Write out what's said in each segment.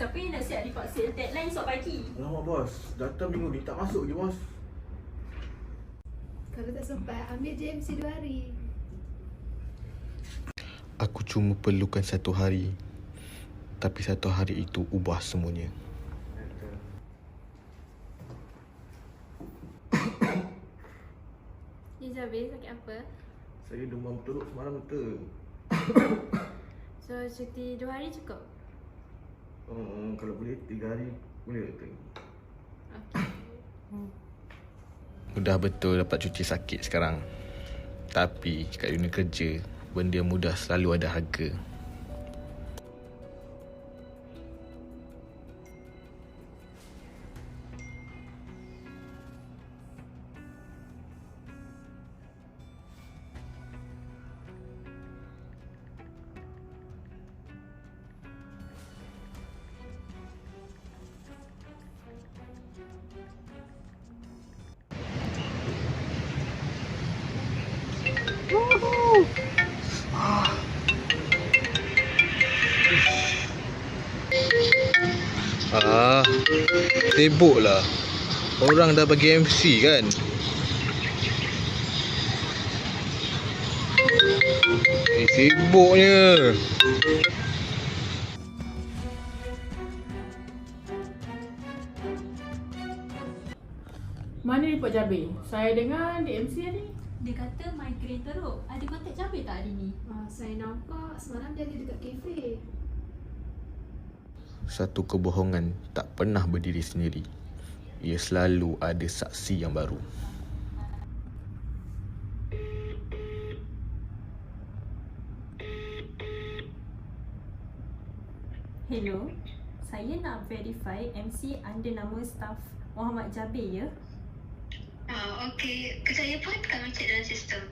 Siapa yang nak siap dipaksa deadline esok pagi? Alamak bos, datang minggu ni tak masuk je bos. Kalau tak sempat, ambil je MC 2 hari. Aku cuma perlukan satu hari. Tapi satu hari itu ubah semuanya. Ya Jabir, sakit apa? Saya demam teruk semalam betul. So, cuti dua hari cukup? Hmm, kalau boleh tiga hari boleh betul. Okay. Mudah betul dapat cuti sakit sekarang. Tapi kat dunia kerja, benda mudah selalu ada harga. Ah, sibuk lah. Orang dah bagi MC kan. Eh, sibuknya. Mana report Jabir? Saya dengar di MC ni. Dia kata migraine teruk. Ada kontak Jabir tak hari ni? Ah, saya nampak semalam dia ada dekat kafe. Satu kebohongan tak pernah berdiri sendiri. Ia selalu ada saksi yang baru. Hello, saya nak verify MC under nama staff Muhammad Jabir ya? Ah, okey. Kejap ya Puan, kami cek dalam sistem.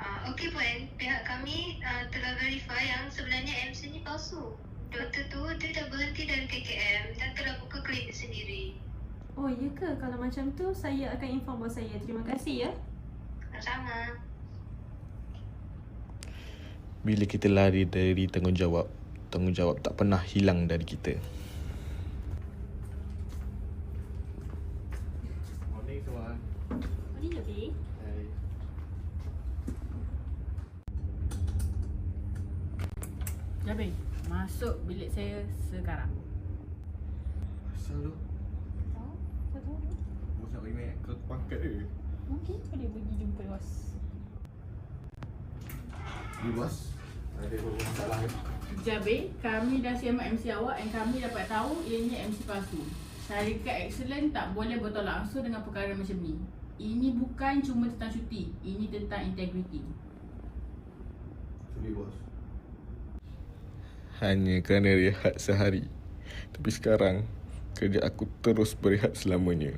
Ah, okey Puan, pihak kami ah, telah verify yang sebenarnya MC ni palsu. Doktor tu dia dah berhenti dari KKM dan telah buka klinik sendiri. Oh ya ke? Kalau macam tu, saya akan inform bos saya. Terima kasih ya. Sama. Bila kita lari dari tanggungjawab, tanggungjawab tak pernah hilang dari kita. Morning tuan. Morning Jabir. Hai. Jabir, masuk bilik saya sekarang. Asal tu? Tahu? Tak tahu. Bos nak banyak ke pangkat dia. Mungkin boleh pergi jumpa bos. Ni bos. Ada masalah ke? Jabir, kami dah siamat MC awak dan kami dapat tahu ianya MC palsu. Syarikat Excellent tak boleh bertolak langsung dengan perkara macam ni. Ini bukan cuma tentang cuti, ini tentang integriti. Sorry bos. Hanya kerana rehat sehari. Tapi sekarang, kerja aku terus berehat selamanya.